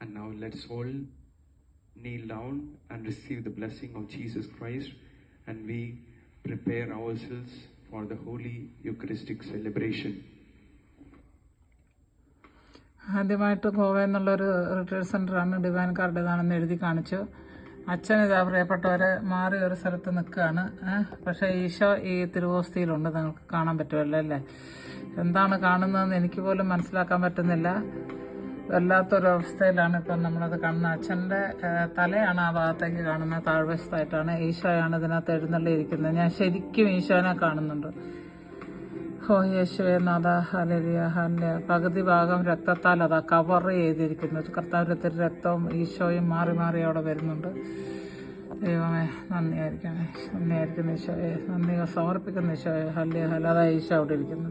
And now let's all kneel down and receive the blessing of Jesus Christ and we prepare ourselves for the Holy Eucharistic celebration. ആദ്യമായിട്ട് ഗോവ എന്നുള്ളൊരു retreat സെന്ററാണ് divine കാർഡേതാണെന്ന് എഴുതി കാണിച്ചു. അച്ഛൻ ഇതാ പ്രിയപ്പെട്ടവരെ മാറി ഒരു സ്ഥലത്ത് നിൽക്കുകയാണ്. പക്ഷേ ഈശോ ഈ തിരുവോസ്തിയിലുണ്ട്. നിങ്ങൾക്ക് കാണാൻ പറ്റുമല്ലോ അല്ലേ? എന്താണ് കാണുന്നതെന്ന് എനിക്ക് പോലും മനസ്സിലാക്കാൻ പറ്റുന്നില്ല. വല്ലാത്തൊരു അവസ്ഥയിലാണ് ഇപ്പം നമ്മളത് കാണുന്നത്. അച്ഛന്റെ തലയാണ് ആ ഭാഗത്തേക്ക് കാണുന്നത്. താഴ്വശത്തായിട്ടാണ് ഈശോയാണ് ഇതിനകത്ത് എഴുന്നള്ളിയിരിക്കുന്നത്. ഞാൻ ശരിക്കും ഈശോനെ കാണുന്നുണ്ട്. ഓ യേശുവേ നാഥ പകുതി ഭാഗം രക്തത്താൽ അതാ കവർ ചെയ്തിരിക്കുന്നത് കർത്താവിലത്തിൽ രക്തവും ഈശോയും മാറി മാറി അവിടെ വരുന്നുണ്ട്. ദൈവമേ നന്ദിയായിരിക്കണേ. നന്ദിയായിരിക്കുന്ന ഈശോയെ. നന്ദി സമർപ്പിക്കുന്ന ഈശോയെ. ഹല്യ ഹല അതാ ഈശോ അവിടെ ഇരിക്കുന്നു.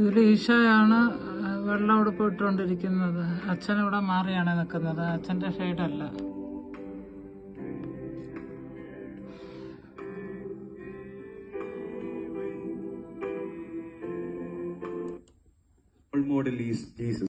ഇതിൽ ഈശോയാണ് വെള്ളം ഉടുപ്പ് ഇട്ടുകൊണ്ടിരിക്കുന്നത് അച്ഛൻ ഇവിടെ മാറിയാണ് നിൽക്കുന്നത്. അച്ഛന്റെ ഷെയ്ഡല്ല. Model is Jesus.